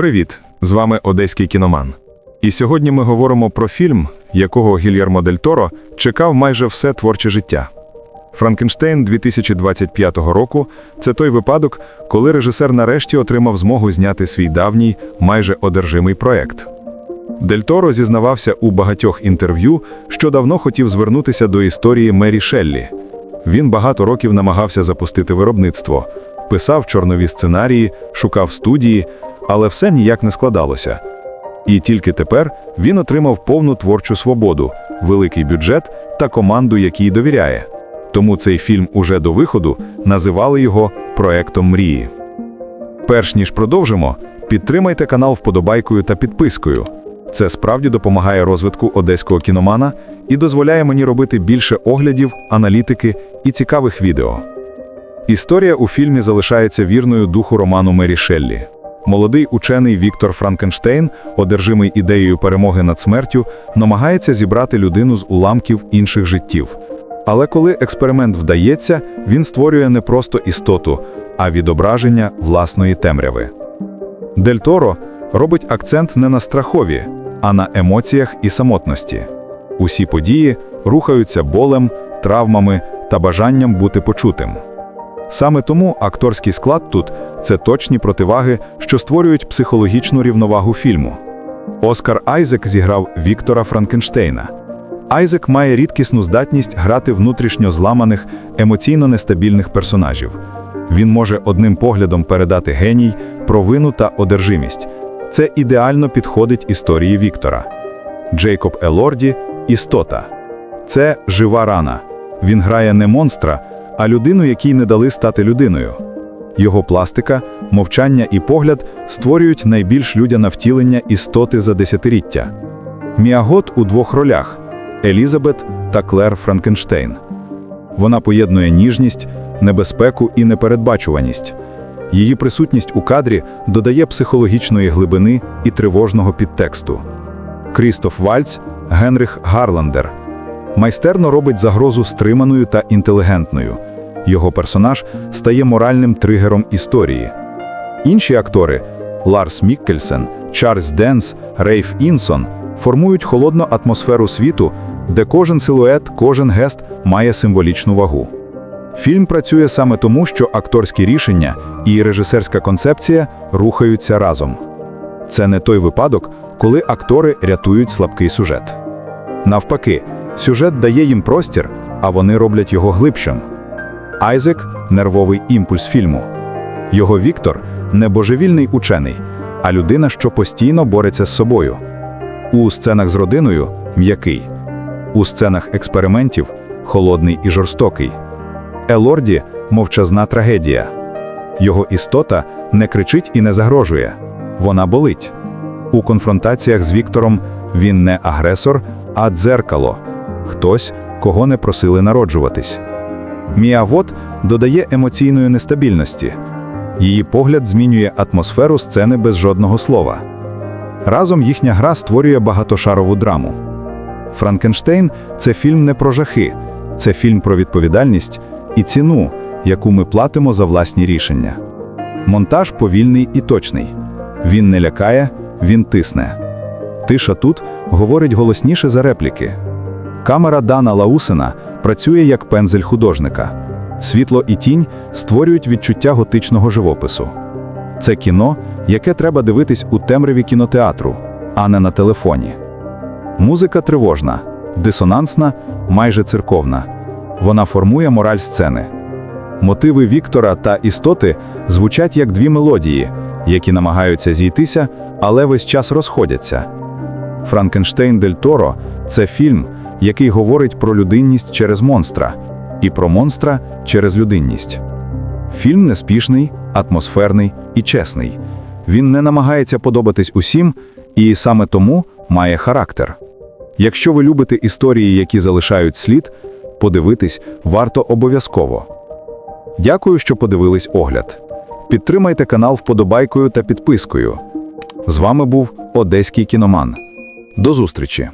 Привіт! З вами Одеський кіноман. І сьогодні ми говоримо про фільм, якого Гільярмо Дель Торо чекав майже все творче життя. Франкенштейн 2025 року це той випадок, коли режисер нарешті отримав змогу зняти свій давній, майже одержимий проект. Дель Торо зізнавався у багатьох інтерв'ю, що давно хотів звернутися до історії Мері Шеллі. Він багато років намагався запустити виробництво, писав чорнові сценарії, шукав студії, але все ніяк не складалося. І тільки тепер він отримав повну творчу свободу, великий бюджет та команду, якій довіряє. Тому цей фільм уже до виходу називали його проектом мрії. Перш ніж продовжимо, підтримайте канал вподобайкою та підпискою. Це справді допомагає розвитку одеського кіномана і дозволяє мені робити більше оглядів, аналітики і цікавих відео. Історія у фільмі залишається вірною духу роману Мері Шеллі. Молодий учений Віктор Франкенштейн, одержимий ідеєю перемоги над смертю, намагається зібрати людину з уламків інших життів. Але коли експеримент вдається, він створює не просто істоту, а відображення власної темряви. Дель Торо робить акцент не на страхові, а на емоціях і самотності. Усі події рухаються болем, травмами та бажанням бути почутим. Саме тому акторський склад тут це точні противаги, що створюють психологічну рівновагу фільму. Оскар Айзек зіграв Віктора Франкенштейна. Айзек має рідкісну здатність грати внутрішньо зламаних, емоційно нестабільних персонажів. Він може одним поглядом передати геній, провину та одержимість. Це ідеально підходить історії Віктора. Джейкоб Елорді істота. Це жива рана. Він грає не монстра, а людину, якій не дали стати людиною. Його пластика, мовчання і погляд створюють найбільш людяне втілення істоти за десятиріття. Міагот у двох ролях Елізабет та Клер Франкенштейн. Вона поєднує ніжність, небезпеку і непередбачуваність. Її присутність у кадрі додає психологічної глибини і тривожного підтексту. Крістоф Вальц, Генріх Гарландер. Майстерно робить загрозу стриманою та інтелігентною. Його персонаж стає моральним тригером історії. Інші актори Ларс Міккельсен, Чарльз Денс, Рейф Інсон формують холодну атмосферу світу, де кожен силует, кожен гест має символічну вагу. Фільм працює саме тому, що акторські рішення і режисерська концепція рухаються разом. Це не той випадок, коли актори рятують слабкий сюжет. Навпаки, сюжет дає їм простір, а вони роблять його глибшим. Айзек нервовий імпульс фільму. Його Віктор не божевільний учений, а людина, що постійно бореться з собою. У сценах з родиною м'який, у сценах експериментів холодний і жорстокий. Елорді мовчазна трагедія. Його істота не кричить і не загрожує, вона болить. У конфронтаціях з Віктором він не агресор, а дзеркало хтось, кого не просили народжуватись. Міавот додає емоційної нестабільності. Її погляд змінює атмосферу сцени без жодного слова. Разом їхня гра створює багатошарову драму. Франкенштейн це фільм не про жахи, це фільм про відповідальність і ціну, яку ми платимо за власні рішення. Монтаж повільний і точний. Він не лякає, він тисне. Тиша тут говорить голосніше за репліки. Камера Дана Лаусена працює як пензель художника. Світло і тінь створюють відчуття готичного живопису. Це кіно, яке треба дивитись у темряві кінотеатру, а не на телефоні. Музика тривожна, дисонансна, майже церковна. Вона формує мораль сцени. Мотиви Віктора та істоти звучать як дві мелодії, які намагаються зійтися, але весь час розходяться. Франкенштейн Дель Торо це фільм, який говорить про людинність через монстра, і про монстра через людинність. Фільм неспішний, атмосферний і чесний. Він не намагається подобатись усім, і саме тому має характер. Якщо ви любите історії, які залишають слід, подивитись варто обов'язково. Дякую, що подивились огляд. Підтримайте канал вподобайкою та підпискою. З вами був Одеський кіноман. До зустрічі!